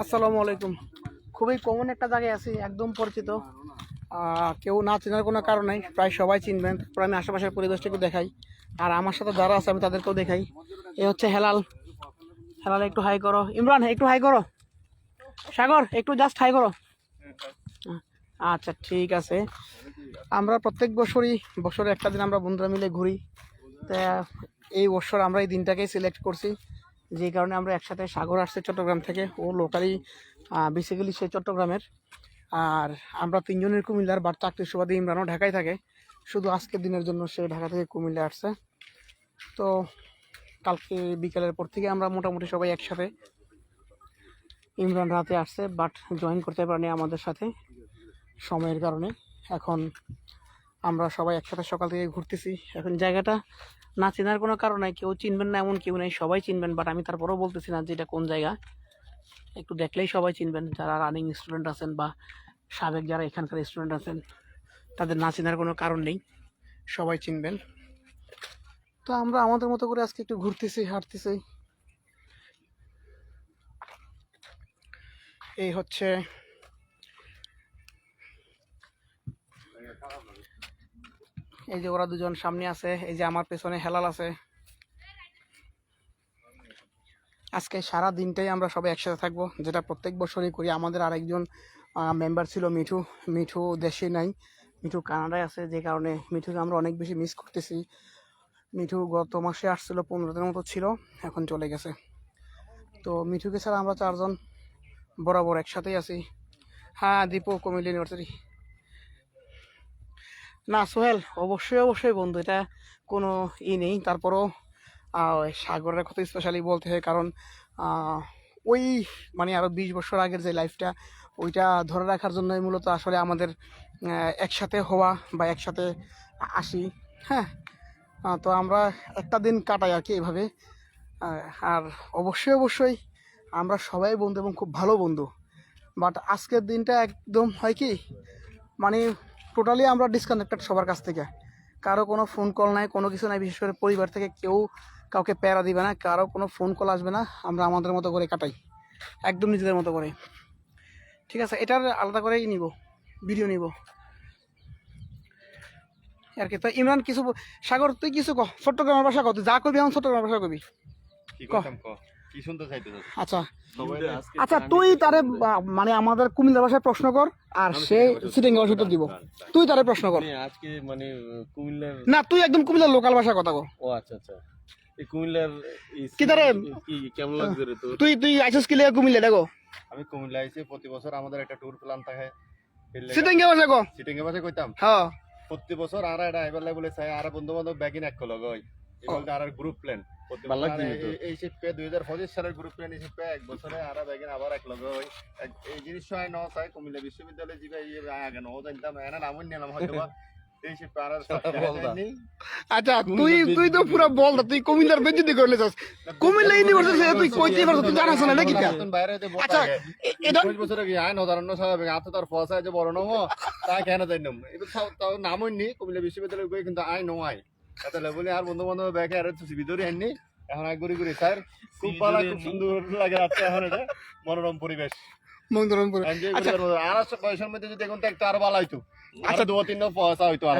আসসালামু আলাইকুম। খুবই কমন একটা জায়গায় আছি, একদম পরিচিত। কেউ না চেনার কোনো কারণ নেই, প্রায় সবাই চিনবেন। তারপর আমি আশেপাশের পরিবেশটা একটু দেখাই। আর আমার সাথে যারা আছে, আমি তাদেরকেও দেখাই। এ হচ্ছে হেলাল। হেলাল, একটু হাই করো। ইমরান, একটু হাই করো। সাগর, একটু জাস্ট হাই করো। আচ্ছা ঠিক আছে। আমরা প্রত্যেক বছরই, বছরে একটা দিন আমরা বন্ধুরা মিলে ঘুরি। তা, এই বছর আমরা এই দিনটাকেই সিলেক্ট করছি। যে কারণে আমরা একসাথে সাগর আসছে চট্টগ্রাম থেকে। ও লোকালি বেসিক্যালি সে চট্টগ্রামের। আর আমরা তিনজনের কুমিল্লার বাট চাকরির সুবাদে ইমরানও ঢাকায় থাকে। শুধু আজকের দিনের জন্য সে ঢাকা থেকে কুমিল্লা আসছে। তো কালকে বিকেলের পর থেকে আমরা মোটামুটি সবাই একসাথে ইমরান রাতে আসছে বাট জয়েন করতে পারেনি আমাদের সাথে সময়ের কারণে। এখন আমরা সবাই একসাথে সকাল থেকে ঘুরতেছি। এখন জায়গাটা না চেনার কোনো কারণ নাই, কেউ চিনবেন না, এমন কেউ নেই, সবাই চিনবেন বাট আমি তারপরেও বলতেছি না যে এটা কোন জায়গা। একটু দেখলেই সবাই চিনবেন, যারা রানিং স্টুডেন্ট আছেন বা সাবেক যারা এখানকার স্টুডেন্ট আছেন, তাদের না চেনার কোনো কারণ নেই, সবাই চিনবেন। তো আমরা আমাদের মতো করে আজকে একটু ঘুরতেছি, হাঁটতেছি। এই হচ্ছে এই যে ওরা দুজন সামনে আছে, এই যে আমার পেছনে হেলাল আছে। আজকে সারা দিনটাই আমরা সবাই একসাথে থাকব, যেটা প্রত্যেক বছরই করি। আমাদের আরেকজন মেম্বার ছিল মিঠু। মিঠু দেশে নাই, মিঠু কানাডায় আছে, যে কারণে মিঠুকে আমরা অনেক বেশি মিস করতেছি। মিঠু গত মাসে আসছিল পনেরো দিনের মতো ছিল, এখন চলে গেছে। তো মিঠুকে ছাড়া আমরা চারজন বরাবর একসাথেই আছি। হ্যাঁ দীপক কুমিল্লা ইউনিভার্সিটি না সোহেল অবশ্যই অবশ্যই বন্ধু এটা কোনো ই নেই। তারপরও সাগরের কথা স্পেশালি বলতে হয় কারণ ওই মানে আরও বিশ বছর আগের যে লাইফটা ওইটা ধরে রাখার জন্যই মূলত আসলে আমাদের একসাথে হওয়া বা একসাথে আসি হ্যাঁ? তো আমরা একটা দিন কাটাই আর কি আহ, আর অবশ্যই অবশ্যই আমরা সবাই বন্ধু এবং খুব ভালো বন্ধু। বাট আজকের দিনটা একদম হয় কি মানে টোটালি আমরা ডিসকানেক্টেড সবার কাছ থেকে। কারও কোনো ফোন কল নাই কোনো কিছু নাই বিশেষ করে পরিবার থেকে কেউ কাউকে প্যারা দিবে না কারও কোনো ফোন কল আসবে না আমরা আমাদের মতো করে কাটাই। একদম নিজেদের মতো করে। ঠিক আছে এটার আলাদা করেই নিব ভিডিও নিব। আর কি তো ইমরান কিছু সাগর তুই কিছু কহ চট্টগ্রামের ভাষা কহ তুই যা করবি এখন চট্টগ্রামের ভাষা কবি কি? ক কি শুনতে চাইতেছ? আচ্ছা। আচ্ছা তুই তারে মানে আমাদের কুমিল্লা ভাষায় প্রশ্ন কর আর সে সিটিং ভাষা উত্তর দিব। তুই তারে প্রশ্ন কর। আজকে মানে কুমিল্লার না তুই একদম কুমিল্লার লোকাল ভাষা কথা ও আচ্ছা আচ্ছা। এই কুমিল্লার কি তারে? কি কেমন লাগছে রে তুই তুই আইসস কি লেগে কুমিল্লা দেখো। আমি কুমিল্লা আইছি প্রতি বছর আমাদের একটা ট্যুর প্ল্যান থাকে। সিটিং ভাষা কো। সিটিং এ বাসে কইতাম। হ্যাঁ। প্রতি বছর আর এটা আইবার লাগে বলে চাই আর বন্ধু বান্ধব ব্যাগিন এক লগ হয় এবার আর গ্রুপ প্ল্যান ভালো কিন্তু। এই শিপে দুই হাজার পঁচিশ সালের গ্রুপ প্ল্যান এই এক বছরে আর ব্যাগিন আবার এক লগ হয়। এই জিনিস হয় ন চাই কুমিল্লা বিশ্ববিদ্যালয়ে যাবে এই আগে ন জানতাম এনা নামই নিলাম হয়তো বা। এই শিপে আর বলদা। আচ্ছা তুই তুই তো পুরো বল তুই কুমিল্লার বেজ্জতি করলে চাস কুমিল্লা ইউনিভার্সিটি তুই কইতে পারছ তুই জানাস না নাকি তা? বাইরে হইতে আচ্ছা এ- এটা পঁচিশ বছরে কি? আইন অধারণ্য স্বাভাবিক আতো তার ফসা যে বড় নম তা কেন যাই নম এবার তাও তাও নামই নি কুমিল্লা বিশ্ববিদ্যালয় কিন্তু আই নয়। এত বলি আর বন্ধু বান্ধব ব্যাগে আর তো ভিতরে এখন এক ঘুরি ঘুরি স্যার খুব ভালো খুব সুন্দর লাগে রাত্রে এখন এটা। মনোরম পরিবেশ। মনোরম পরিবেশ। করি আর বয়সের মধ্যে যদি এখন তো একটু আরও ভালো হইতো। আচ্ছা। দু তিন পয়সা হইতো আর।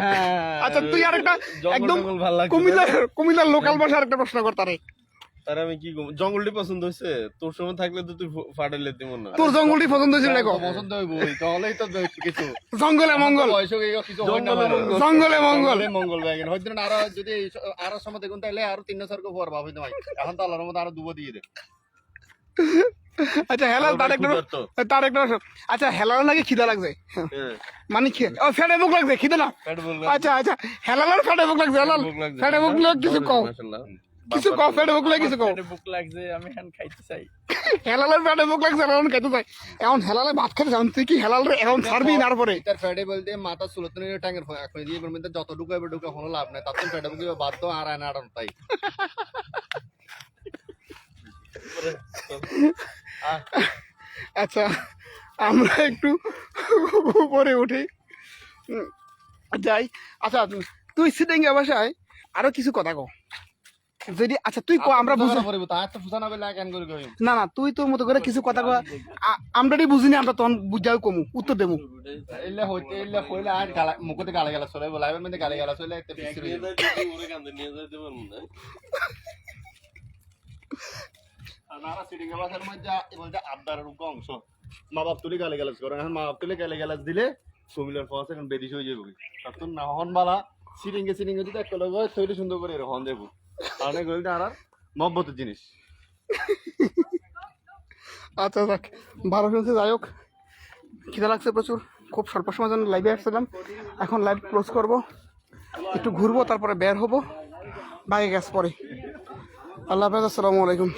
আচ্ছা তুই আর একটা একদম কুমিল্লার কুমিল্লার লোকাল ভাষার একটা প্রশ্ন কর তারে আমি কি জঙ্গলটি পছন্দ হইছে তোর সময় থাকলে তো তুই ফাটাইলে দিমন না। তোর জঙ্গলটি পছন্দ হয়েছিল দেখো। পছন্দ হইব তাহলেই তো কিছু। জঙ্গলে মঙ্গল। জঙ্গলে মঙ্গল। মঙ্গল। ব্যাগেন হয়তো না আরও যদি আরও সময় দেখুন তাহলে আরও তিন স্বর্গ পর ভাবি নয় এখন তো আল্লাহর মধ্যে আরও দুবো দিয়ে দে। আচ্ছা হেলাল তার একটা তার একটা আচ্ছা হেলাল নাকি খিদা লাগছে? মানে কি? ও ফেটে বুক লাগছে খিদে না? আচ্ছা আচ্ছা হেলালের ফেটে বুক লাগছে হেলাল। ফেটে বুক কিছু মাশাআল্লাহ। কিছু কও পেটে বুক লাগছে আমি এখন খাইতে চাই। হেলালের বুক লাগছে খাইতে চাই। এখন হেলালে ভাত খেতে যান তুই কি হেলাল রে এখন ছাড়বি না পরে এটার ফ্যাটে বলতে মাথা সুলতন ট্যাঙ্গের এখন দিয়ে মধ্যে যত ঢুকাবে এবার ঢুকা কোনো লাভ নাই। তার তো ফ্যাটে বুকে বাধ্য আর আড়ান তাই। আচ্ছা আমরা একটু উপরে উঠি। যাই। আচ্ছা তুই সিটিং ভাষায় আরও কিছু কথা কও। যদি আচ্ছা তুই ক আমরা বুঝি তো বলে কেন করে না না তুই তোর মতো করে কিছু কথা কয়। আমরা বুঝিনি আমরা তখন বুঝাও কমু উত্তর দেবো এলে হইতে এলে হইলে আর গালা মুখতে গালা গালা চলে বলে আইবার গালা গালা চলে একটা পিছিয়ে নিয়ে যাইতে ওরে কান্দে নিয়ে যাইতে পারব না নারা সিটিং এর বাসার মধ্যে বলতে আবদারের উপর অংশ। মা বাপ তুলি গালে গালাজ করে এখন মা বাপ তুলি গালে গালাজ দিলে কুমিল্লার ফস এখন বেদিস হয়ে যাবে তখন না হন বালা সিটিং এ সিটিং এ যদি একটা লোক তৈরি সুন্দর করে হন দেবো আর মহব্বতের জিনিস। আচ্ছা যাক ভালো শুনছে যাই হোক। খিদা লাগছে প্রচুর, খুব স্বল্প সময়ের জন্য লাইভে আসছিলাম। এখন লাইভ ক্লোজ করব, একটু ঘুরবো, তারপরে বের হব। বাইরে গ্যাস পরে। আল্লাহ হাফেজ, আসসালামু আলাইকুম।